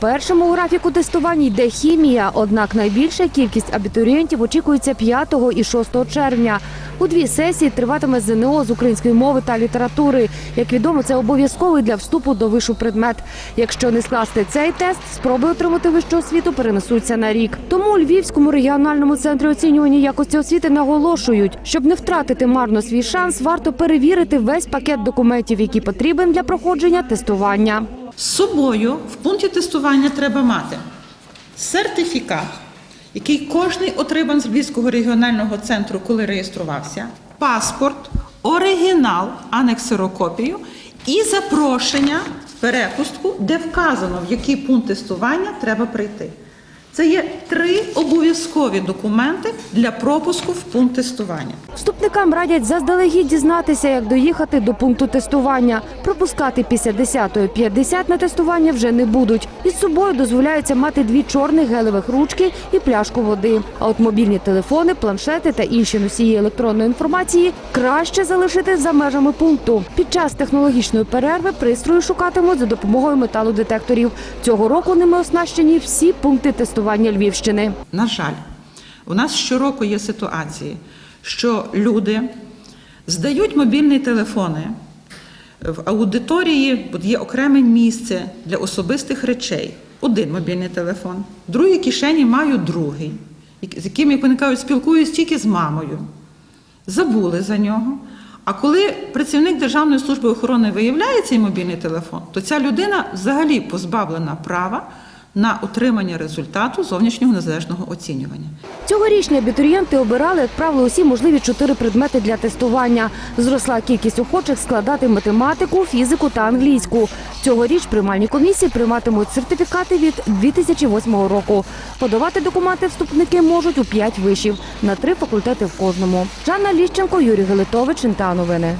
Першому у графіку тестувань йде хімія, однак найбільша кількість абітурієнтів очікується 5 і 6 червня. У дві сесії триватиме ЗНО з української мови та літератури. Як відомо, це обов'язковий для вступу до вишу предмет. Якщо не скласти цей тест, спроби отримати вищу освіту перенесуться на рік. Тому у Львівському регіональному центрі оцінювання якості освіти наголошують, щоб не втратити марно свій шанс, варто перевірити весь пакет документів, який потрібен для проходження тестування. З собою в пункті тестування треба мати сертифікат, який кожний отримав з Львівського регіонального центру, коли реєструвався, паспорт, оригінал, а не ксерокопію, і запрошення, перепустку, де вказано, в який пункт тестування треба прийти. Це є три обов'язкові документи для пропуску в пункт тестування. Вступникам радять заздалегідь дізнатися, як доїхати до пункту тестування. Пропускати після 10.50 на тестування вже не будуть. Із собою дозволяється мати дві чорних гелевих ручки і пляшку води. А от мобільні телефони, планшети та інші носії електронної інформації краще залишити за межами пункту. Під час технологічної перерви пристрої шукатимуть за допомогою металодетекторів. Цього року ними оснащені всі пункти тестування Львівщини. На жаль, у нас щороку є ситуації, що люди здають мобільні телефони в аудиторії, от є окреме місце для особистих речей. Один мобільний телефон, в другій кишені маю другий, з яким, як вони кажуть, спілкуюсь тільки з мамою. Забули за нього. А коли працівник Державної служби охорони виявляє цей мобільний телефон, то ця людина взагалі позбавлена права на отримання результату зовнішнього незалежного оцінювання. Цьогорічні абітурієнти обирали, як правило, усі можливі чотири предмети для тестування. Зросла кількість охочих складати математику, фізику та англійську. Цьогоріч приймальні комісії прийматимуть сертифікати від 2008 року. Подавати документи вступники можуть у п'ять вишів на три факультети в кожному. Жанна Ліщенко, Юрій Гелитович, НТА Новини.